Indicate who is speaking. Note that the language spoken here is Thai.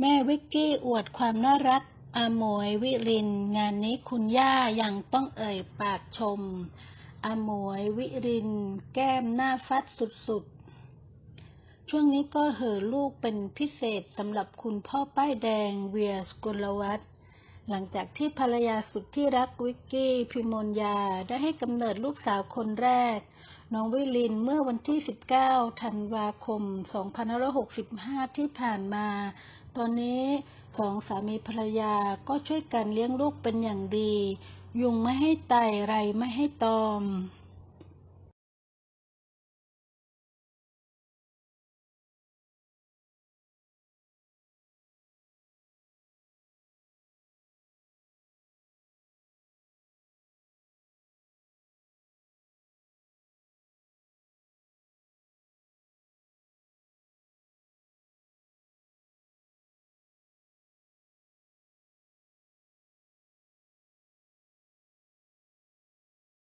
Speaker 1: แม่วิกกี้อวดความน่ารักอามวยวิริน งานนี้คุณย่ายังต้องเอ่ยปากชมอามวยวิริน แก้มหน้าฟัดสุดๆ ช่วงนี้ก็เห่อลูกเป็นพิเศษสำหรับคุณพ่อป้ายแดงเวียสกุลวัฒน์ หลังจากที่ภรรยาสุดที่รักวิกกี้ พิมนยา ได้ให้กำเนิดลูกสาวคนแรก น้องวิลินเมื่อวันที่ 19 ธันวาคม 2565 ที่ผ่านมา ตอนนี้สองสามีภรรยาก็ช่วยกันเลี้ยงลูกเป็นอย่างดี ยุงไม่ให้ไต่ไรไม่ให้ตอม